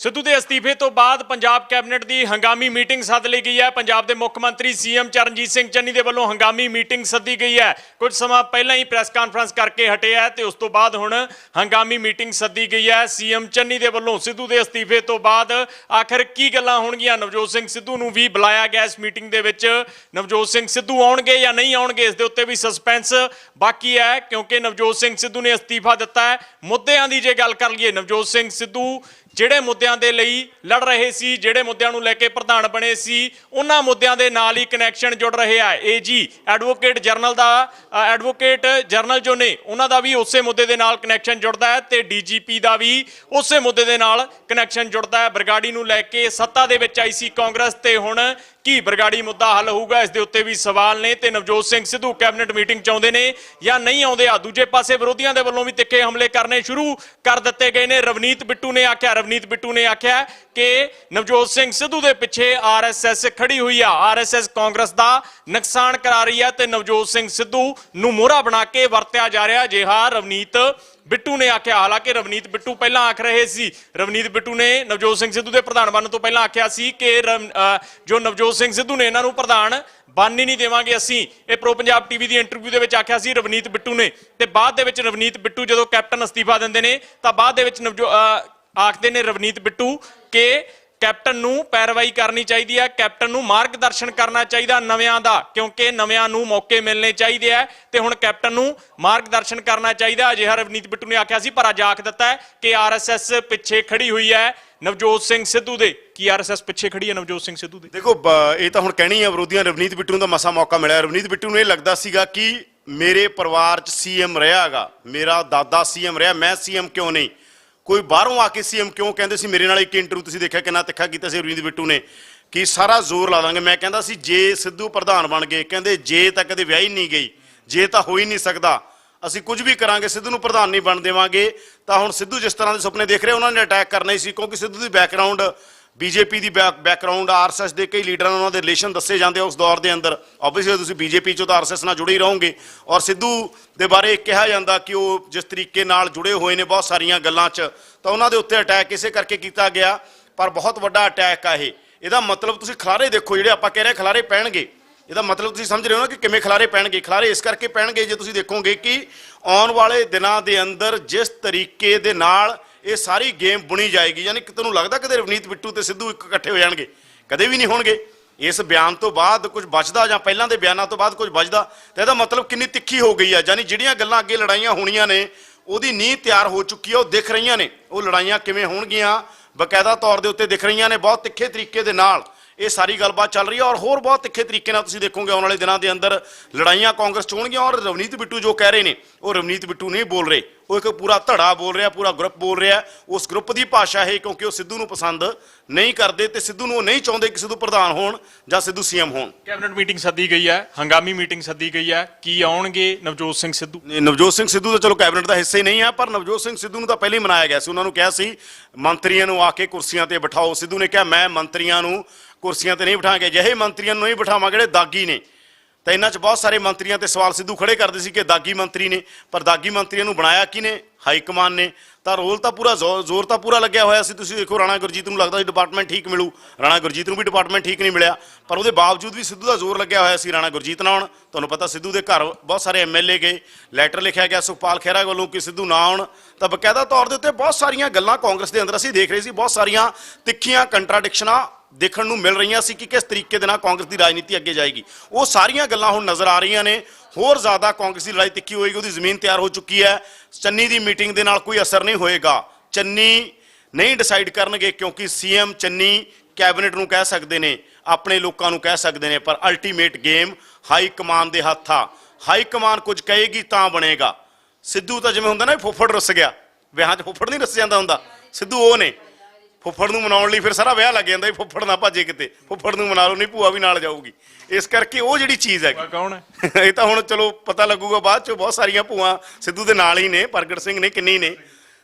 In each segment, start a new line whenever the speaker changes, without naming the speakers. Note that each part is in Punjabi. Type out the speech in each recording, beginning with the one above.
ਸਿੱਧੂ ਦੇ ਅਸਤੀਫੇ ਤੋਂ ਬਾਅਦ ਪੰਜਾਬ ਕੈਬਨਿਟ ਦੀ ਹੰਗਾਮੀ ਮੀਟਿੰਗ ਸੱਦ ਲਈ ਗਈ ਹੈ। ਪੰਜਾਬ ਦੇ ਮੁੱਖ ਮੰਤਰੀ ਸੀਐਮ ਚਰਨਜੀਤ ਸਿੰਘ ਚੰਨੀ ਦੇ ਵੱਲੋਂ ਹੰਗਾਮੀ ਮੀਟਿੰਗ ਸੱਦੀ ਗਈ ਹੈ। ਕੁਝ ਸਮਾਂ ਪਹਿਲਾਂ ਹੀ ਪ੍ਰੈਸ ਕਾਨਫਰੰਸ ਕਰਕੇ ਹਟਿਆ ਹੈ ਤੇ ਉਸ ਤੋਂ ਬਾਅਦ ਹੁਣ ਹੰਗਾਮੀ ਮੀਟਿੰਗ ਸੱਦੀ ਗਈ ਹੈ। ਸੀਐਮ ਚੰਨੀ ਦੇ ਵੱਲੋਂ ਸਿੱਧੂ ਦੇ ਅਸਤੀਫੇ ਤੋਂ ਬਾਅਦ ਆਖਰ ਕੀ ਗੱਲਾਂ ਹੋਣਗੀਆਂ? ਨਵਜੋਤ ਸਿੰਘ ਸਿੱਧੂ ਨੂੰ ਵੀ ਬੁਲਾਇਆ ਗਿਆ ਇਸ ਮੀਟਿੰਗ ਦੇ ਵਿੱਚ। ਨਵਜੋਤ ਸਿੰਘ ਸਿੱਧੂ ਆਉਣਗੇ ਜਾਂ ਨਹੀਂ ਆਉਣਗੇ, ਇਸ ਦੇ ਉੱਤੇ ਵੀ ਸਸਪੈਂਸ ਬਾਕੀ ਹੈ ਕਿਉਂਕਿ ਨਵਜੋਤ ਸਿੰਘ ਸਿੱਧੂ ਨੇ ਅਸਤੀਫਾ ਦਿੱਤਾ ਹੈ। ਮੁੱਦਿਆਂ ਦੀ ਜੇ ਗੱਲ ਕਰ ਲਈਏ, ਨਵਜੋਤ ਸਿੰਘ ਸਿੱਧੂ ਜਿਹੜੇ ਮੁੱਦਿਆਂ ਦੇ ਲਈ ਲੜ ਰਹੇ ਸੀ, ਜਿਹੜੇ ਮੁੱਦਿਆਂ ਨੂੰ ਲੈ ਕੇ ਪ੍ਰਧਾਨ ਬਣੇ ਸੀ, ਉਹਨਾਂ ਮੁੱਦਿਆਂ ਦੇ ਨਾਲ ਹੀ ਕਨੈਕਸ਼ਨ ਜੁੜ ਰਹੇ ਆ। ਏਜੀ ਐਡਵੋਕੇਟ ਜਰਨਲ ਦਾ ਐਡਵੋਕੇਟ ਜਰਨਲ ਜੋ ਨੇ, ਉਹਨਾਂ ਦਾ ਵੀ ਉਸੇ ਮੁੱਦੇ ਦੇ ਨਾਲ ਕਨੈਕਸ਼ਨ ਜੁੜਦਾ ਹੈ ਤੇ ਡੀਜੀਪੀ ਦਾ ਵੀ ਉਸੇ ਮੁੱਦੇ ਦੇ ਨਾਲ ਕਨੈਕਸ਼ਨ ਜੁੜਦਾ ਹੈ। ਬਰਗਾੜੀ ਨੂੰ ਲੈ ਕੇ ਸੱਤਾ ਦੇ ਵਿੱਚ ਆਈ ਸੀ ਕਾਂਗਰਸ ਤੇ ਹੁਣ ਕੀ ਬਰਗਾੜੀ ਮੁੱਦਾ ਹੱਲ ਹੋਊਗਾ? ਇਸ ਦੇ ਉੱਤੇ ਵੀ ਸਵਾਲ ਨੇ ਤੇ ਨਵਜੋਤ ਸਿੰਘ ਸਿੱਧੂ ਕੈਬਨਿਟ ਮੀਟਿੰਗ ਚ ਆਉਂਦੇ ਨੇ ਜਾਂ ਨਹੀਂ ਆਉਂਦੇ? ਆ ਦੂਜੇ ਪਾਸੇ ਵਿਰੋਧੀਆਂ ਦੇ ਵੱਲੋਂ ਵੀ ਤਿੱਖੇ ਹਮਲੇ ਕਰਨੇ ਸ਼ੁਰੂ ਕਰ ਦਿੱਤੇ ਗਏ ਨੇ। ਰਵਨੀਤ ਬਿੱਟੂ ਨੇ ਆਖਿਆ, ਰਵਨੀਤ ਬਿੱਟੂ ਨੇ ਆਖਿਆ ਕਿ ਨਵਜੋਤ ਸਿੰਘ ਸਿੱਧੂ ਦੇ ਪਿੱਛੇ ਆਰਐਸਐਸ ਖੜੀ ਹੋਈ ਆ। ਆਰਐਸਐਸ ਕਾਂਗਰਸ ਦਾ ਨੁਕਸਾਨ ਕਰਾ ਰਹੀ ਹੈ ਤੇ ਨਵਜੋਤ ਸਿੰਘ ਸਿੱਧੂ ਨੂੰ ਮੋਹਰਾ ਬਣਾ ਕੇ ਵਰਤਿਆ ਜਾ ਰਿਹਾ। ਜਿਹਾ ਰਵਨੀਤ ਬਿੱਟੂ ਨੇ ਆਖਿਆ, ਹਾਲਾਂਕਿ ਰਵਨੀਤ ਬਿੱਟੂ ਪਹਿਲਾਂ ਆਖ ਰਹੇ ਸੀ, ਰਵਨੀਤ ਬਿੱਟੂ ਨੇ ਨਵਜੋਤ ਸਿੰਘ ਸਿੱਧੂ ਦੇ ਪ੍ਰਧਾਨ ਬਣਨ ਤੋਂ ਪਹਿਲਾਂ ਆਖਿਆ ਸੀ ਕਿ ਰਵ- ਜੋ ਨਵਜੋਤ ਸਿੰਘ ਸਿੱਧੂ ਨੇ ਇਹਨਾਂ ਨੂੰ ਪ੍ਰਧਾਨ ਬਣ ਹੀ ਨਹੀਂ ਦੇਵਾਂਗੇ ਅਸੀਂ, ਇਹ ਪ੍ਰੋ ਪੰਜਾਬ ਟੀਵੀ ਦੀ ਇੰਟਰਵਿਊ ਦੇ ਵਿੱਚ ਆਖਿਆ ਸੀ ਰਵਨੀਤ ਬਿੱਟੂ ਨੇ, ਤੇ ਬਾਅਦ ਦੇ ਵਿੱਚ ਰਵਨੀਤ ਬਿੱਟੂ ਜਦੋਂ ਕੈਪਟਨ ਅਸਤੀਫਾ ਦਿੰਦੇ ਨੇ, ਤਾਂ ਬਾਅਦ ਦੇ ਵਿੱਚ ਨਵਜੋ ਆਖਦੇ ਨੇ ਰਵਨੀਤ ਬਿੱਟੂ ਕਿ ਕੈਪਟਨ ਨੂੰ ਪੈਰਵਾਈ ਕਰਨੀ ਚਾਹੀਦੀ ਹੈ, ਕੈਪਟਨ ਨੂੰ ਮਾਰਗਦਰਸ਼ਨ ਕਰਨਾ ਚਾਹੀਦਾ ਨਵਿਆਂ ਦਾ, ਕਿਉਂਕਿ ਨਵਿਆਂ ਨੂੰ ਮੌਕੇ ਮਿਲਣੇ ਚਾਹੀਦੇ ਆ ਤੇ ਹੁਣ ਕੈਪਟਨ ਨੂੰ ਮਾਰਗਦਰਸ਼ਨ ਕਰਨਾ ਚਾਹੀਦਾ। ਅਜਿਹਾ ਰਵਨੀਤ ਬਿੱਟੂ ਨੇ ਆਖਿਆ ਸੀ, ਪਰ ਅੱਜ ਆਖ ਦਿੱਤਾ ਹੈ ਕਿ ਆਰਐਸਐਸ ਪਿੱਛੇ ਖੜੀ ਹੋਈ ਹੈ। ਨਵਜੋਤ ਸਿੰਘ ਸਿੱਧੂ ਦੇ, ਕੀ ਆਰਐਸਐਸ ਪਿੱਛੇ ਖੜੀ ਹੈ ਨਵਜੋਤ ਸਿੰਘ ਸਿੱਧੂ ਦੇ?
ਦੇਖੋ, ਬ- ਇਹ ਤਾਂ ਹੁਣ ਕਹਿਣੀ ਹੈ ਵਿਰੋਧੀਆਂ ਰਵਨੀਤ ਬਿੱਟੂ ਨੂੰ ਤਾਂ ਮਸਾ ਮੌਕਾ ਮਿਲਿਆ। ਰਵਨੀਤ ਬਿੱਟੂ ਨੂੰ ਇਹ ਲੱਗਦਾ ਸੀਗਾ ਕਿ ਮੇਰੇ ਪਰਿਵਾਰ 'ਚ ਸੀਐਮ ਰਿਹਾਗਾ ਮੇਰਾ ਦਾਦਾ ਸੀਐਮ ਰਿਹਾ, ਮੈਂ ਸੀਐਮ ਕਿਉਂ ਨਹੀਂ? ਕੋਈ ਬਾਹਰੋਂ ਆ ਕੇ ਸੀਐਮ ਕਿਉਂ ਕਹਿੰਦੇ ਸੀ, ਮੇਰੇ ਨਾਲ ਇੱਕ ਇੰਟਰਵਿਊ ਤੁਸੀਂ ਦੇਖਿਆ ਕਿੰਨਾ ਤਿੱਖਾ ਕੀਤਾ ਸੀ ਰਵਨੀਤ ਬਿੱਟੂ ਨੇ, ਕਿ ਸਾਰਾ ਜ਼ੋਰ ਲਾ ਦਾਂਗੇ। ਮੈਂ ਕਹਿੰਦਾ ਸੀ, ਜੇ ਸਿੱਧੂ ਪ੍ਰਧਾਨ ਬਣ ਗਏ, ਕਹਿੰਦੇ ਜੇ ਤਾਂ ਕਦੇ ਵਿਆਹ ਹੀ ਨਹੀਂ ਗਈ, ਜੇ ਤਾਂ ਹੋ ਹੀ ਨਹੀਂ ਸਕਦਾ, ਅਸੀਂ ਕੁਝ ਵੀ ਕਰਾਂਗੇ, ਸਿੱਧੂ ਨੂੰ ਪ੍ਰਧਾਨ ਨਹੀਂ ਬਣ ਦੇਵਾਂਗੇ, ਤਾਂ ਹੁਣ ਸਿੱਧੂ ਜਿਸ ਤਰ੍ਹਾਂ ਦੇ ਸੁਪਨੇ ਦੇਖ ਰਹੇ, ਉਹਨਾਂ ਨੇ ਅਟੈਕ ਕਰਨਾ ਹੀ ਸੀ, ਕਿਉਂਕਿ ਸਿੱਧੂ ਦੀ ਬੈਕਗ੍ਰਾਉਂਡ ਬੀਜੇਪੀ ਦੀ ਬੈਕਗ੍ਰਾਉਂਡ ਆਰਐਸਐਸ ਦੇ ਕਈ ਲੀਡਰਾਂ ਨਾਲ ਉਹਨਾਂ ਦੇ ਰਿਲੇਸ਼ਨ ਦੱਸੇ ਜਾਂਦੇ ਆ ਉਸ ਦੌਰ ਦੇ ਅੰਦਰ। ਆਬਵੀਅਸਲੀ ਤੁਸੀਂ ਬੀਜੇਪੀ ਚੋਂ ਤਾਂ ਆਰਐਸਐਸ ਨਾਲ ਜੁੜੇ ਹੀ ਰਹੋਗੇ। ਔਰ ਸਿੱਧੂ ਦੇ ਬਾਰੇ ਕਿਹਾ ਜਾਂਦਾ ਕਿ ਉਹ ਜਿਸ ਤਰੀਕੇ ਨਾਲ ਜੁੜੇ ਹੋਏ ਨੇ ਬਹੁਤ ਸਾਰੀਆਂ ਗੱਲਾਂ 'ਚ, ਤਾਂ ਉਹਨਾਂ ਦੇ ਉੱਤੇ ਅਟੈਕ ਇਸੇ ਕਰਕੇ ਕੀਤਾ ਗਿਆ, ਪਰ ਬਹੁਤ ਵੱਡਾ ਅਟੈਕ ਆ ਇਹ। ਇਹਦਾ ਮਤਲਬ ਤੁਸੀਂ ਖਲਾਰੇ ਦੇਖੋ, ਜਿਹੜੇ ਆਪਾਂ ਕਹਿ ਰਹੇ ਖਲਾਰੇ ਪੈਣਗੇ। ਇਹਦਾ ਮਤਲਬ ਤੁਸੀਂ ਸਮਝ ਰਹੇ ਹੋ ਨਾ ਕਿ ਕਿਵੇਂ ਖਲਾਰੇ ਪੈਣਗੇ? ਖਲਾਰੇ ਇਸ ਕਰਕੇ ਪੈਣਗੇ ਜੇ ਤੁਸੀਂ ਦੇਖੋਗੇ ਕਿ ਆਉਣ ਵਾਲੇ ਦਿਨਾਂ ਦੇ ਅੰਦਰ ਜਿਸ ਤਰੀਕੇ ਦੇ ਨਾਲ ਇਹ ਸਾਰੀ ਗੇਮ ਬੁਣੀ ਜਾਏਗੀ। ਯਾਨੀ ਕਿ ਤੁਹਾਨੂੰ ਲੱਗਦਾ ਕਦੇ ਰਵਨੀਤ ਬਿੱਟੂ ਤੇ ਸਿੱਧੂ ਇੱਕ ਇਕੱਠੇ ਹੋ ਜਾਣਗੇ? ਕਦੇ ਵੀ ਨਹੀਂ ਹੋਣਗੇ। ਇਸ ਬਿਆਨ ਤੋਂ ਬਾਅਦ ਕੁਝ ਬਚਦਾ ਜਾਂ ਪਹਿਲਾਂ ਦੇ ਬਿਆਨਾਂ ਤੋਂ ਬਾਅਦ ਕੁਝ ਬਚਦਾ, ਤਾਂ ਇਹਦਾ ਮਤਲਬ ਕਿੰਨੀ ਤਿੱਖੀ ਹੋ ਗਈ ਆ। ਯਾਨੀ ਜਿਹੜੀਆਂ ਗੱਲਾਂ ਅੱਗੇ ਲੜਾਈਆਂ ਹੋਣੀਆਂ ਨੇ, ਉਹਦੀ ਨੀਂਹ ਤਿਆਰ ਹੋ ਚੁੱਕੀ ਆ, ਉਹ ਦਿਖ ਰਹੀਆਂ ਨੇ। ਉਹ ਲੜਾਈਆਂ ਕਿਵੇਂ ਹੋਣਗੀਆਂ? ਬਕਾਇਦਾ ਤੌਰ ਦੇ ਉੱਤੇ ਦਿਖ ਰਹੀਆਂ ਨੇ ਬਹੁਤ ਤਿੱਖੇ ਤਰੀਕੇ ਦੇ ਨਾਲ। ਇਹ ਸਾਰੀ ਗੱਲਬਾਤ ਚੱਲ ਰਹੀ ਹੈ ਔਰ ਹੋਰ ਬਹੁਤ ਤਿੱਖੇ ਤਰੀਕੇ ਨਾਲ ਤੁਸੀਂ ਦੇਖੋਗੇ ਆਉਣ ਵਾਲੇ ਦਿਨਾਂ ਦੇ ਅੰਦਰ ਲੜਾਈਆਂ ਕਾਂਗਰਸ ਚ ਹੋਣਗੀਆਂ ਔਰ ਰਵਨੀਤ ਬਿੱਟੂ ਜੋ ਕਹਿ ਰਹੇ ਨੇ, ਉਹ ਰਵਨੀਤ ਬਿੱਟੂ ਨਹੀਂ ਬੋਲ ਰਹੇ। ਉਹ ਇੱਕ ਪੂਰਾ ਧੜਾ ਬੋਲ ਰਿਹਾ ਪੂਰਾ ਗਰੁੱਪ ਬੋਲ ਰਿਹਾ। ਉਸ ਗਰੁੱਪ ਦੀ ਭਾਸ਼ਾ ਹੈ ਕਿਉਂਕਿ ਉਹ ਸਿੱਧੂ ਨੂੰ ਪਸੰਦ ਨਹੀਂ ਕਰਦੇ ਤੇ ਸਿੱਧੂ ਨੂੰ ਉਹ ਨਹੀਂ ਚਾਹੁੰਦੇ ਕਿ ਸਿੱਧੂ ਪ੍ਰਧਾਨ ਹੋਣ ਜਾਂ ਸਿੱਧੂ ਸੀਐਮ ਹੋਣ।
ਕੈਬਨਿਟ ਮੀਟਿੰਗ ਸੱਦੀ ਗਈ ਹੈ ਹੰਗਾਮੀ ਮੀਟਿੰਗ ਸੱਦੀ ਗਈ ਹੈ। ਕੀ ਆਉਣਗੇ ਨਵਜੋਤ ਸਿੰਘ ਸਿੱਧੂ?
ਨਵਜੋਤ ਸਿੰਘ ਸਿੱਧੂ ਤਾਂ ਚਲੋ ਕੈਬਨਿਟ ਦਾ ਹਿੱਸਾ ਹੀ ਨਹੀਂ ਹੈ ਪਰ ਨਵਜੋਤ ਸਿੰਘ ਸਿੱਧੂ ਨੂੰ ਤਾਂ ਪਹਿਲਾਂ ਹੀ ਮਨਾਇਆ ਗਿਆ ਸੀ। ਉਹਨਾਂ ਨੂੰ ਕਿਹਾ ਸੀ ਮੰਤਰੀਆਂ ਨੂੰ ਆ ਕੇ ਕੁਰਸੀਆਂ ਤੇ ਬਿਠਾਓ। ਸਿੱਧੂ ਨੇ ਕਿਹਾ ਮੈਂ ਮੰਤਰੀਆਂ ਨੂੰ ਕੁਰਸੀਆਂ ਤੇ ਨਹੀਂ ਬਿਠਾਵਾਂਗੇ ਜਿਹੇ ਮੰਤਰੀਆਂ ਨੂੰ ਨਹੀਂ ਬਿਠਾਵਾਂਗੇ ਜਿਹੜੇ ਦਾਗੀ ਨੇ। ਤਾਂ ਇਹਨਾਂ 'ਚ ਬਹੁਤ ਸਾਰੇ ਮੰਤਰੀਆਂ ਤੇ ਸਵਾਲ ਸਿੱਧੂ ਖੜੇ ਕਰਦੇ ਸੀ ਕਿ ਦਾਗੀ ਮੰਤਰੀ ਨੇ, ਪਰ ਦਾਗੀ ਮੰਤਰੀਆਂ ਨੂੰ ਬਣਾਇਆ ਕਿਨੇ ਹਾਈ ਕਮਾਨ ਨੇ। ਤਾਂ ਰੋਲ ਤਾਂ ਪੂਰਾ ਜ਼ੋ- ਜ਼ੋਰ ਤਾਂ ਪੂਰਾ ਲੱਗਿਆ ਹੋਇਆ ਸੀ। ਤੁਸੀਂ ਦੇਖੋ ਰਾਣਾ ਗੁਰਜੀਤ ਨੂੰ ਲੱਗਦਾ ਸੀ ਡਿਪਾਰਟਮੈਂਟ ਠੀਕ ਮਿਲੂ। ਰਾਣਾ ਗੁਰਜੀਤ ਨੂੰ ਵੀ ਡਿਪਾਰਟਮੈਂਟ ਠੀਕ ਨਹੀਂ ਮਿਲਿਆ। ਪਰ ਉਹਦੇ ਬਾਵਜੂਦ ਵੀ ਸਿੱਧੂ ਦਾ ਜ਼ੋਰ ਲੱਗਿਆ ਹੋਇਆ ਸੀ ਰਾਣਾ ਗੁਰਜੀਤ ਨਾਲ ਆਉਣ। ਤੁਹਾਨੂੰ ਪਤਾ ਸਿੱਧੂ ਦੇ ਘਰ ਬਹੁਤ ਸਾਰੇ ਐਮਐਲਏ ਗਏ। ਲੈਟਰ ਲਿਖਿਆ ਗਿਆ ਸੁਖਪਾਲ ਖਹਿਰਾ ਵੱਲੋਂ ਕਿ ਸਿੱਧੂ ਨਾ ਆਉਣ। ਤਾਂ ਬਕਾਇਦਾ ਤੌਰ ਦੇ ਉੱਤੇ ਬਹੁਤ ਸਾਰੀਆਂ ਗੱਲਾਂ ਕਾਂਗਰਸ ਦੇ ਅੰਦਰ ਅਸੀਂ ਦੇਖ ਰਹੇ ਸੀ। ਬਹੁਤ ਸਾਰੀਆਂ ਤਿੱਖੀਆਂ ਕੰਟਰਾਡਿਕਸ਼ਨਾਂ ਦੇਖਣ ਨੂੰ ਮਿਲ ਰਹੀਆਂ ਸੀ ਕਿ ਕਿਸ ਤਰੀਕੇ ਦੇ ਨਾਲ ਕਾਂਗਰਸ ਦੀ ਰਾਜਨੀਤੀ ਅੱਗੇ ਜਾਏਗੀ। ਉਹ ਸਾਰੀਆਂ ਗੱਲਾਂ ਹੁਣ ਨਜ਼ਰ ਆ ਰਹੀਆਂ ਨੇ। ਹੋਰ ਜ਼ਿਆਦਾ ਕਾਂਗਰਸ ਦੀ ਲੜਾਈ ਤਿੱਖੀ ਹੋਏਗੀ, ਉਹਦੀ ਜ਼ਮੀਨ ਤਿਆਰ ਹੋ ਚੁੱਕੀ ਹੈ। ਚੰਨੀ ਦੀ ਮੀਟਿੰਗ ਦੇ ਨਾਲ ਕੋਈ ਅਸਰ ਨਹੀਂ ਹੋਏਗਾ। ਚੰਨੀ ਨਹੀਂ ਡਿਸਾਈਡ ਕਰਨਗੇ ਕਿਉਂਕਿ ਸੀਐਮ ਚੰਨੀ ਕੈਬਨਿਟ ਨੂੰ ਕਹਿ ਸਕਦੇ ਨੇ, ਆਪਣੇ ਲੋਕਾਂ ਨੂੰ ਕਹਿ ਸਕਦੇ ਨੇ, ਪਰ ਅਲਟੀਮੇਟ ਗੇਮ ਹਾਈ ਕਮਾਨ ਦੇ ਹੱਥ ਆ। ਹਾਈ ਕਮਾਨ ਕੁਝ ਕਹੇਗੀ ਤਾਂ ਬਣੇਗਾ। ਸਿੱਧੂ ਤਾਂ ਜਿਵੇਂ ਹੁੰਦਾ ਨਾ, ਫੁੱਫੜ ਰੁੱਸ ਗਿਆ। ਵਿਆਹਾਂ 'ਚ ਫੁੱਫੜ ਨਹੀਂ ਰੁੱਸ ਜਾਂਦਾ ਹੁੰਦਾ। ਸਿੱਧੂ ਉਹ ਨੇ। ਫੁੱਫੜ ਨੂੰ ਮਨਾਉਣ ਲਈ ਫਿਰ ਸਾਰਾ ਵਿਆਹ ਲੱਗ ਜਾਂਦਾ ਫੁੱਫੜ ਨਾ ਭੱਜੇ ਕਿਤੇ। ਫੁੱਫੜ ਨੂੰ ਮਨਾ ਲਓ ਨਹੀਂ ਭੂਆ ਵੀ ਨਾਲ ਜਾਊਗੀ। ਇਸ ਕਰਕੇ ਉਹ ਜਿਹੜੀ ਚੀਜ਼ ਹੈ
ਕੌਣ ਹੈ?
ਇਹ ਤਾਂ ਹੁਣ ਚਲੋ ਪਤਾ ਲੱਗੂਗਾ ਬਾਅਦ ਚ ਬਹੁਤ ਸਾਰੀਆਂ ਭੂਆ ਸਿੱਧੂ ਦੇ ਨਾਲ ਹੀ ਨੇ ਪ੍ਰਗਟ ਸਿੰਘ ਨੇ ਕਿੰਨੀ ਨੇ।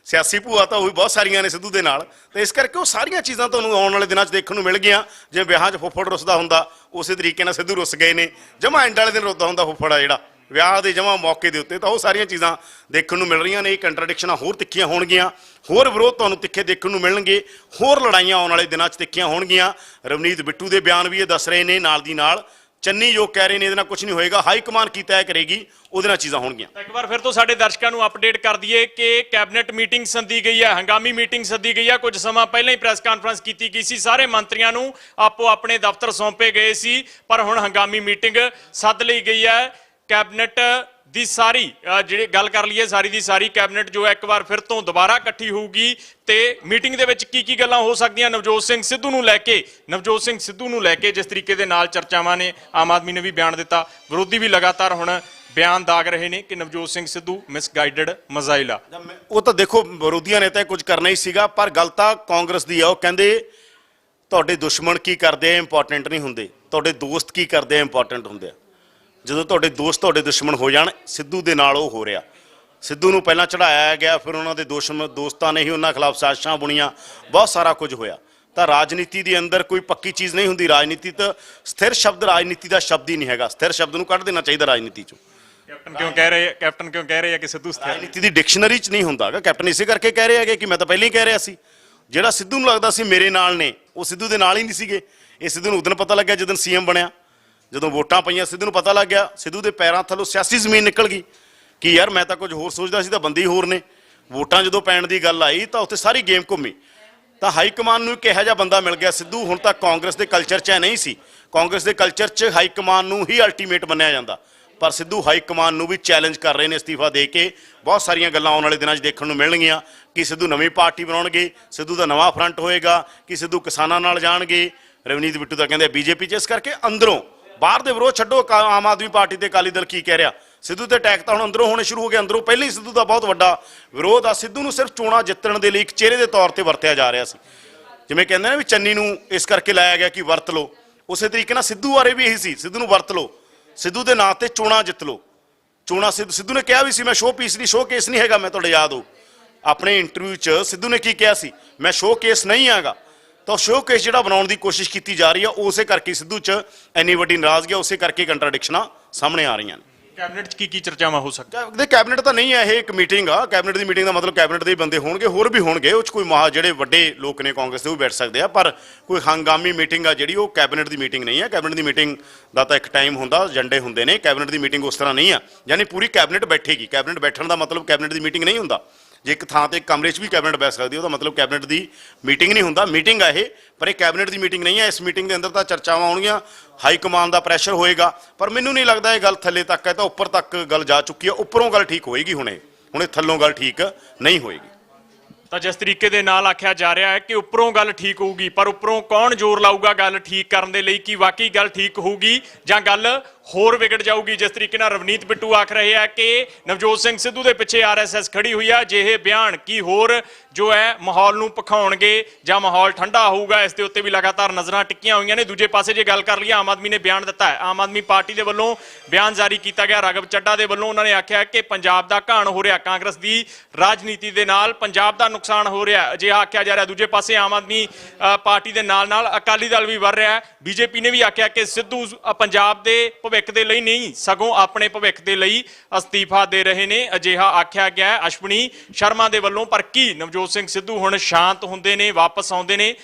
ਸਿਆਸੀ ਭੂਆ ਤਾਂ ਉਹ ਵੀ ਬਹੁਤ ਸਾਰੀਆਂ ਨੇ ਸਿੱਧੂ ਦੇ ਨਾਲ। ਤੇ ਇਸ ਕਰਕੇ ਉਹ ਸਾਰੀਆਂ ਚੀਜ਼ਾਂ ਤੁਹਾਨੂੰ ਆਉਣ ਵਾਲੇ ਦਿਨਾਂ 'ਚ ਦੇਖਣ ਨੂੰ ਮਿਲ ਗਈਆਂ। ਜਿਵੇਂ ਵਿਆਹਾਂ 'ਚ ਫੁੱਫੜ ਰੁੱਸਦਾ ਹੁੰਦਾ ਉਸੇ ਤਰੀਕੇ ਨਾਲ ਸਿੱਧੂ ਰੁੱਸ ਗਏ ਨੇ। ਜਮਾ ਐਂਡ ਵਾਲੇ ਦਿਨ ਰੁੱਸਦਾ ਹੁੰਦਾ ਫੁੱਫੜ ਆ ਜਿਹੜਾ। ਵਿਆਹ ਦੇ ਜਮਾ ਮੌਕੇ ਦੇ ਉੱਤੇ ਤਾਂ ਉਹ ਸਾਰੀਆਂ ਚੀਜ਼ਾਂ ਦੇਖਣ ਨੂੰ ਮਿਲ ਰਹੀਆਂ ਨੇ, ਇਹ ਕੰਟਰਡਿਕਸ਼ਨਾਂ ਹੋਰ ਤਿੱਖੀਆਂ ਹੋਣਗੀਆਂ, ਹੋਰ ਵਿਰੋਧ ਤੁਹਾਨੂੰ ਤਿੱਖੇ ਦੇਖਣ ਨੂੰ ਮਿਲਣਗੇ, ਹੋਰ ਲੜਾਈਆਂ ਆਉਣ ਵਾਲੇ ਦਿਨਾਂ 'ਚ ਤਿੱਖੀਆਂ ਹੋਣਗੀਆਂ। ਰਵਨੀਤ ਬਿੱਟੂ ਦੇ ਬਿਆਨ ਵੀ ਇਹ ਦੱਸ ਰਹੇ ਨੇ ਨਾਲ ਦੀ ਨਾਲ। ਚੰਨੀ ਜੋ ਕਹਿ ਰਹੇ ਨੇ, ਇਹਦੇ ਨਾਲ ਕੁਝ ਨਹੀਂ ਹੋਏਗਾ, ਹਾਈ ਕਮਾਨ ਕੀ ਤੈਅ ਕਰੇਗੀ, ਉਹਦੇ ਨਾਲ ਚੀਜ਼ਾਂ ਹੋਣਗੀਆਂ।
ਤਾਂ ਇੱਕ ਵਾਰ ਫਿਰ ਤੋਂ ਸਾਡੇ ਦਰਸ਼ਕਾਂ ਨੂੰ ਅਪਡੇਟ ਕਰ ਦਈਏ ਕਿ ਕੈਬਨਿਟ ਮੀਟਿੰਗ ਸੱਦੀ ਗਈ ਹੈ, ਹੰਗਾਮੀ ਮੀਟਿੰਗ ਸੱਦੀ ਗਈ ਹੈ। ਕੁਝ ਸਮਾਂ ਪਹਿਲਾਂ ਹੀ ਪ੍ਰੈਸ ਕਾਨਫਰੰਸ ਕੀਤੀ ਗਈ ਸੀ, ਸਾਰੇ ਮੰਤਰੀਆਂ ਨੂੰ ਆਪੋ ਆਪਣੇ ਦਫ਼ਤਰ ਸੌਂਪੇ ਗਏ ਸੀ, ਪਰ ਹੁਣ ਹੰਗਾਮੀ ਮੀਟਿੰਗ ਸੱਦ ਲਈ ਗਈ ਹੈ। ਕੈਬਨਿਟ ਦੀ ਸਾਰੀ ਅ, ਜਿਹੜੀ ਗੱਲ ਕਰ ਲਈਏ ਸਾਰੀ ਦੀ ਸਾਰੀ ਕੈਬਨਿਟ ਜੋ ਹੈ ਇੱਕ ਵਾਰ ਫਿਰ ਤੋਂ ਦੁਬਾਰਾ ਇਕੱਠੀ ਹੋਊਗੀ ਤੇ ਮੀਟਿੰਗ ਦੇ ਵਿੱਚ ਕੀ ਕੀ ਗੱਲਾਂ ਹੋ ਸਕਦੀਆਂ? ਨਵਜੋਤ ਸਿੰਘ ਸਿੱਧੂ ਨੂੰ ਲੈ ਕੇ ਨਵਜੋਤ ਸਿੰਘ ਸਿੱਧੂ ਨੂੰ ਲੈ ਕੇ ਜਿਸ ਤਰੀਕੇ ਦੇ ਨਾਲ ਚਰਚਾਵਾਂ ਨੇ ਆਮ ਆਦਮੀ ਨੇ ਵੀ ਬਿਆਨ ਦਿੱਤਾ। ਵਿਰੋਧੀ ਵੀ ਲਗਾਤਾਰ ਹੁਣ ਬਿਆਨ ਦਾਗ ਰਹੇ ਨੇ ਕਿ ਨਵਜੋਤ ਸਿੰਘ ਸਿੱਧੂ ਮਿਸਗਾਈਡਡ ਮਜ਼ਾਇਲ। ਆ
ਉਹ ਤਾਂ ਦੇਖੋ ਵਿਰੋਧੀਆਂ ਨੇ ਤਾਂ ਕੁਝ ਕਰਨਾ ਹੀ ਸੀਗਾ ਪਰ ਗੱਲ ਤਾਂ ਕਾਂਗਰਸ ਦੀ ਆ। ਉਹ ਕਹਿੰਦੇ ਤੁਹਾਡੇ ਦੁਸ਼ਮਣ ਕੀ ਕਰਦੇ ਆ? ਇੰਪੋਰਟੈਂਟ ਨਹੀਂ ਹੁੰਦੇ। ਤੁਹਾਡੇ ਦੋਸਤ ਕੀ ਕਰਦੇ ਆ? ਇੰਪੋਰਟੈਂਟ ਹੁੰਦੇ ਆ। ਜਦੋਂ ਤੁਹਾਡੇ ਦੋਸਤ ਤੁਹਾਡੇ ਦੁਸ਼ਮਣ ਹੋ ਜਾਣ ਸਿੱਧੂ ਦੇ ਨਾਲ ਉਹ ਹੋ ਰਿਹਾ। ਸਿੱਧੂ ਨੂੰ ਪਹਿਲਾਂ ਚੜਾਇਆ ਗਿਆ ਫਿਰ ਉਹਨਾਂ ਦੇ ਦੁਸ਼ਮਣ ਦੋਸਤਾਂ ਨੇ ਹੀ ਉਹਨਾਂ ਖਿਲਾਫ ਸਾਜ਼ਿਸ਼ਾਂ ਬੁਣੀਆਂ ਬਹੁਤ ਸਾਰਾ ਕੁਝ ਹੋਇਆ। ਤਾਂ ਰਾਜਨੀਤੀ ਦੇ ਅੰਦਰ ਕੋਈ ਪੱਕੀ ਚੀਜ਼ ਨਹੀਂ ਹੁੰਦੀ। ਰਾਜਨੀਤੀ ਤਾਂ ਸਥਿਰ ਸ਼ਬਦ ਰਾਜਨੀਤੀ ਦਾ ਸ਼ਬਦ ਹੀ ਨਹੀਂ ਹੈਗਾ। ਸਥਿਰ ਸ਼ਬਦ ਨੂੰ ਕੱਢ ਦੇਣਾ ਚਾਹੀਦਾ ਰਾਜਨੀਤੀ ਚੋਂ।
ਕੈਪਟਨ ਕਿਉਂ ਕਹਿ ਰਹੇ ਕੈਪਟਨ ਕਿਉਂ ਕਹਿ ਰਹੇ ਆ ਕਿ ਸਿੱਧੂ ਸਥਿਰ
ਰਾਜਨੀਤੀ ਦੀ ਡਿਕਸ਼ਨਰੀ 'ਚ ਨਹੀਂ ਹੁੰਦਾਗਾ ਕੈਪਟਨ ਇਸੇ ਕਰਕੇ ਕਹਿ ਰਹੇ ਹੈਗੇ ਕਿ ਮੈਂ ਤਾਂ ਪਹਿਲਾਂ ਹੀ ਕਹਿ ਰਿਹਾ ਸੀ। ਜਿਹੜਾ ਸਿੱਧੂ ਨੂੰ ਲੱਗਦਾ ਸੀ ਮੇਰੇ ਨਾਲ ਨੇ ਉਹ ਸਿੱਧੂ ਦੇ ਨਾਲ ਹੀ ਨਹੀਂ ਸੀਗੇ। ਇਹ ਸਿੱਧੂ ਨੂੰ ਉਦੋਂ ਪਤਾ ਲੱਗਿਆ ਜਦੋਂ ਸੀਐਮ ਬਣਿਆ। ਜਦੋਂ ਵੋਟਾਂ ਪਈਆਂ, ਸਿੱਧੂ ਨੂੰ ਪਤਾ ਲੱਗ ਗਿਆ। ਸਿੱਧੂ ਦੇ ਪੈਰਾਂ ਥੱਲੋਂ ਸਿਆਸੀ ਜ਼ਮੀਨ ਨਿਕਲ ਗਈ ਕਿ ਯਾਰ ਮੈਂ ਤਾਂ ਕੁਝ ਹੋਰ ਸੋਚਦਾ ਸੀ, ਤਾਂ ਬੰਦੇ ਹੀ ਹੋਰ ਨੇ। ਵੋਟਾਂ ਜਦੋਂ ਪੈਣ ਦੀ ਗੱਲ ਆਈ, ਤਾਂ ਉੱਥੇ ਸਾਰੀ ਗੇਮ ਘੁੰਮੀ। ਤਾਂ ਹਾਈ ਕਮਾਨ ਨੂੰ ਕਿਹਾ ਜਿਹਾ ਬੰਦਾ ਮਿਲ ਗਿਆ ਸਿੱਧੂ। ਹੁਣ ਤੱਕ ਕਾਂਗਰਸ ਦੇ ਕਲਚਰ 'ਚ ਇਹ ਨਹੀਂ ਸੀ। ਕਾਂਗਰਸ ਦੇ ਕਲਚਰ 'ਚ ਹਾਈ ਕਮਾਨ ਨੂੰ ਹੀ ਅਲਟੀਮੇਟ ਮੰਨਿਆ ਜਾਂਦਾ। ਪਰ ਸਿੱਧੂ ਹਾਈ ਕਮਾਨ ਨੂੰ ਵੀ ਚੈਲੰਜ ਕਰ ਰਹੇ ਨੇ ਅਸਤੀਫਾ ਦੇ ਕੇ। ਬਹੁਤ ਸਾਰੀਆਂ ਗੱਲਾਂ ਆਉਣ ਵਾਲੇ ਦਿਨਾਂ 'ਚ ਦੇਖਣ ਨੂੰ ਮਿਲਣਗੀਆਂ। ਕਿ ਸਿੱਧੂ ਨਵੀਂ ਪਾਰਟੀ ਬਣਾਉਣਗੇ, ਸਿੱਧੂ ਦਾ ਨਵਾਂ ਫਰੰਟ ਹੋਏਗਾ, ਕਿ ਸਿੱਧੂ ਕਿਸਾਨਾਂ ਨਾਲ ਜਾਣਗੇ। ਰਵਨੀਤ ਬਿੱਟੂ ਤਾਂ ਕਹਿੰਦੇ ਬੀਜੇਪੀ 'ਚ। ਇਸ ਕਰਕੇ ਅੰਦਰੋਂ ਬਾਹਰ ਦੇ ਵਿਰੋਧ ਛੱਡੋ, ਕਾ- ਆਮ ਆਦਮੀ ਪਾਰਟੀ ਤੇ ਅਕਾਲੀ ਦਲ ਕੀ ਕਹਿ ਰਿਹਾ? ਸਿੱਧੂ ਤੇ ਅਟੈਕ ਤਾਂ ਹੁਣ ਅੰਦਰੋਂ ਹੋਣੇ ਸ਼ੁਰੂ ਹੋ ਗਏ, ਅੰਦਰੋਂ ਪਹਿਲਾਂ ਹੀ ਸਿੱਧੂ ਦਾ ਬਹੁਤ ਵੱਡਾ ਵਿਰੋਧ ਆ। ਸਿੱਧੂ ਨੂੰ ਸਿਰਫ ਚੋਣਾਂ ਜਿੱਤਣ ਦੇ ਲਈ ਇੱਕ ਚਿਹਰੇ ਦੇ ਤੌਰ ਤੇ ਵਰਤਿਆ ਜਾ ਰਿਹਾ ਸੀ। ਜਿਵੇਂ ਕਹਿੰਦੇ ਨੇ ਵੀ ਚੰਨੀ ਨੂੰ ਇਸ ਕਰਕੇ ਲਾਇਆ ਗਿਆ ਕਿ ਵਰਤ ਲਓ। ਉਸੇ ਤਰੀਕੇ ਨਾਲ ਸਿੱਧੂ ਬਾਰੇ ਵੀ ਇਹੀ ਸੀ, ਸਿੱਧੂ ਨੂੰ ਵਰਤ ਲਓ। ਸਿੱਧੂ ਦੇ ਨਾਂ ਤੇ ਚੋਣਾਂ ਜਿੱਤ ਲਓ। ਚੋਣਾਂ ਸਿੱਧੂ ਸਿੱਧੂ ਨੇ ਕਿਹਾ ਵੀ ਸੀ, ਮੈਂ ਸ਼ੋਅ ਪੀਸ ਨਹੀਂ ਸ਼ੋਅ ਕੇਸ ਨਹੀਂ ਹੈਗਾ, ਮੈਂ ਤੁਹਾਡੇ ਯਾਦ ਹੋ। ਆਪਣੇ ਇੰਟਰਵਿਊ 'ਚ ਸਿੱਧੂ ਨੇ ਕੀ ਕਿਹਾ ਸੀ? ਮੈਂ ਸ਼ੋਅ ਕੇਸ ਨਹੀਂ ਆਗਾ ਤਾਂ ਸ਼ੋਅ ਕੇਸ ਜਿਹੜਾ ਬਣਾਉਣ ਦੀ ਕੋਸ਼ਿਸ਼ ਕੀਤੀ ਜਾ ਰਹੀ ਆ ਉਸੇ ਕਰਕੇ ਸਿੱਧੂ 'ਚ ਇੰਨੀ ਵੱਡੀ ਨਾਰਾਜ਼ਗੀ ਆ ਉਸੇ ਕਰਕੇ ਕੰਟਰਡਿਕਸ਼ਨਾਂ ਸਾਹਮਣੇ ਆ ਰਹੀਆਂ ਨੇ।
ਕੈਬਨਿਟ 'ਚ ਕੀ ਕੀ ਚਰਚਾਵਾਂ ਹੋ ਸਕਦੀਆਂ?
ਕੈ- ਦੇ ਕੈਬਨਿਟ ਤਾਂ ਨਹੀਂ ਹੈ ਇਹ ਇੱਕ ਮੀਟਿੰਗ ਆ। ਕੈਬਨਿਟ ਦੀ ਮੀਟਿੰਗ ਦਾ ਮਤਲਬ ਕੈਬਨਿਟ ਦੇ ਬੰਦੇ ਹੋਣਗੇ ਹੋਰ ਵੀ ਹੋਣਗੇ। ਉਹ ਚ ਕੋਈ ਮਹਾ ਜਿਹੜੇ ਵੱਡੇ ਲੋਕ ਨੇ ਕਾਂਗਰਸ ਦੇ ਉਹ ਬੈਠ ਸਕਦੇ ਆ। ਪਰ ਕੋਈ ਹੰਗਾਮੀ ਮੀਟਿੰਗ ਆ ਜਿਹੜੀ ਉਹ ਕੈਬਨਿਟ ਦੀ ਮੀਟਿੰਗ ਨਹੀਂ ਹੈ। ਕੈਬਨਿਟ ਦੀ ਮੀਟਿੰਗ ਦਾ ਤਾਂ ਇੱਕ ਟਾਈਮ ਹੁੰਦਾ ਏਜੰਡੇ ਹੁੰਦੇ ਨੇ। ਕੈਬਨਿਟ ਦੀ ਮੀਟਿੰਗ ਉਸ ਤਰ੍ਹਾਂ ਨਹੀਂ ਆ। ਯਾਨੀ ਪੂਰੀ ਕੈਬਨਿਟ ਬੈਠੇਗੀ। ਕੈਬਨਿਟ ਬੈਠਣ ਦਾ ਮਤਲਬ ਕੈਬਨਿਟ ਦੀ ਮੀਟਿੰਗ ਨਹੀਂ ਹੁੰਦਾ। ਜੇ ਇੱਕ ਥਾਂ ਤੇ ਕਮਰੇ 'ਚ ਵੀ ਕੈਬਨਿਟ ਬੈਠ ਸਕਦੀ ਹੈ, ਉਹਦਾ ਮਤਲਬ ਕੈਬਨਿਟ ਦੀ ਮੀਟਿੰਗ ਨਹੀਂ ਹੁੰਦਾ। ਮੀਟਿੰਗ ਆ ਇਹ, ਪਰ ਇਹ ਕੈਬਨਿਟ ਦੀ ਮੀਟਿੰਗ ਨਹੀਂ ਹੈ। ਇਸ ਮੀਟਿੰਗ ਦੇ ਅੰਦਰ ਤਾਂ ਚਰਚਾਵਾਂ ਆਉਣਗੀਆਂ, ਹਾਈ ਕਮਾਂਡ ਦਾ ਪ੍ਰੈਸ਼ਰ ਹੋਏਗਾ। ਪਰ ਮੈਨੂੰ ਨਹੀਂ ਲੱਗਦਾ ਇਹ ਗੱਲ ਥੱਲੇ ਤੱਕ ਹੈ, ਤਾਂ ਉੱਪਰ ਤੱਕ ਗੱਲ ਜਾ ਚੁੱਕੀ ਹੈ। ਉੱਪਰੋਂ ਗੱਲ ਠੀਕ ਹੋਏਗੀ ਹੁਣੇ। ਹੁਣੇ ਥੱਲੋਂ ਗੱਲ ਠੀਕ ਨਹੀਂ ਹੋਏਗੀ।
ਤਾਂ ਜਿਸ ਤਰੀਕੇ ਦੇ ਨਾਲ ਆਖਿਆ ਜਾ ਰਿਹਾ ਹੈ ਕਿ ਉੱਪਰੋਂ ਗੱਲ ਠੀਕ ਹੋਊਗੀ, ਪਰ ਉੱਪਰੋਂ ਕੌਣ ਜ਼ੋਰ ਲਾਊਗਾ ਗੱਲ ਠੀਕ ਕਰਨ ਦੇ ਲਈ, ਕਿ ਵਾਕਈ ਗੱਲ ਠੀਕ ਹੋਊਗੀ ਜਾਂ ਗੱਲ ਹੋਰ ਵਿਗੜ ਜਾਊਗੀ। ਜਿਸ ਤਰੀਕੇ ਨਾਲ ਰਵਨੀਤ ਬਿੱਟੂ ਆਖ ਰਹੇ ਆ ਕਿ ਨਵਜੋਤ ਸਿੰਘ ਸਿੱਧੂ ਦੇ ਪਿੱਛੇ ਆਰਐਸਐਸ ਖੜੀ ਹੋਈ ਆ। ਜੇ ਬਿਆਨ ਕੀ ਹੋਰ ਜੋ ਹੈ ਮਾਹੌਲ ਨੂੰ ਪਖਾਉਣਗੇ ਜਾਂ ਮਾਹੌਲ ਠੰਡਾ ਹੋਊਗਾ, ਇਸ ਦੇ ਉੱਤੇ ਵੀ ਲਗਾਤਾਰ ਨਜ਼ਰਾਂ ਟਿੱਕੀਆਂ ਹੋਈਆਂ ਨੇ। ਦੂਜੇ ਪਾਸੇ ਜੇ ਗੱਲ ਕਰ ਲਈਏ, ਆਮ ਆਦਮੀ ਨੇ ਬਿਆਨ ਦਿੱਤਾ ਹੈ। ਆਮ ਆਦਮੀ ਪਾਰਟੀ ਦੇ ਵੱਲੋਂ ਬਿਆਨ ਜਾਰੀ ਕੀਤਾ ਗਿਆ। ਰਾਗਵ ਚੱਡਾ ਦੇ ਵੱਲੋਂ ਉਹਨਾਂ ਨੇ ਆਖਿਆ ਕਿ ਪੰਜਾਬ ਦਾ ਘਾਣ ਹੋ ਰਿਹਾ। ਕਾਂਗਰਸ ਦੀ ਰਾਜਨੀਤੀ ਦੇ ਨਾਲ ਪੰਜਾਬ ਦਾ ਨੁਕਸਾਨ ਹੋ ਰਿਹਾ। ਅਜਿਹਾ ਆਖਿਆ ਜਾ ਰਿਹਾ। ਦੂਜੇ ਪਾਸੇ ਆਮ ਆਦਮੀ ਪਾਰਟੀ ਦੇ ਨਾਲ ਨਾਲ ਅਕਾਲੀ ਦਲ ਵੀ ਵਰ ਰਿਹਾ ਹੈ। ਬੀਜੇਪੀ ਨੇ ਵੀ ਆਖਿਆ ਕਿ ਸਿੱਧੂ ਪੰਜਾਬ ਦੇ ਭਵਿੱਖ ਦੇ ਲਈ ਨਹੀਂ, ਸਗੋਂ ਆਪਣੇ ਭਵਿੱਖ ਦੇ ਲਈ ਅਸਤੀਫਾ ਦੇ ਰਹੇ ਨੇ। ਅਜਿਹਾ ਆਖਿਆ ਗਿਆ ਹੈ ਅਸ਼ਵਨੀ ਸ਼ਰਮਾ ਦੇ ਵੱਲੋਂ, ਪਰ ਕੀ? ਨਵਜੋਤ ਸਿੰਘ ਸਿੱਧੂ ਹੁਣ ਸ਼ਾਂਤ ਹੁੰਦੇ ਨੇ, ਵਾਪਸ ਆਉਂਦੇ ਨੇ।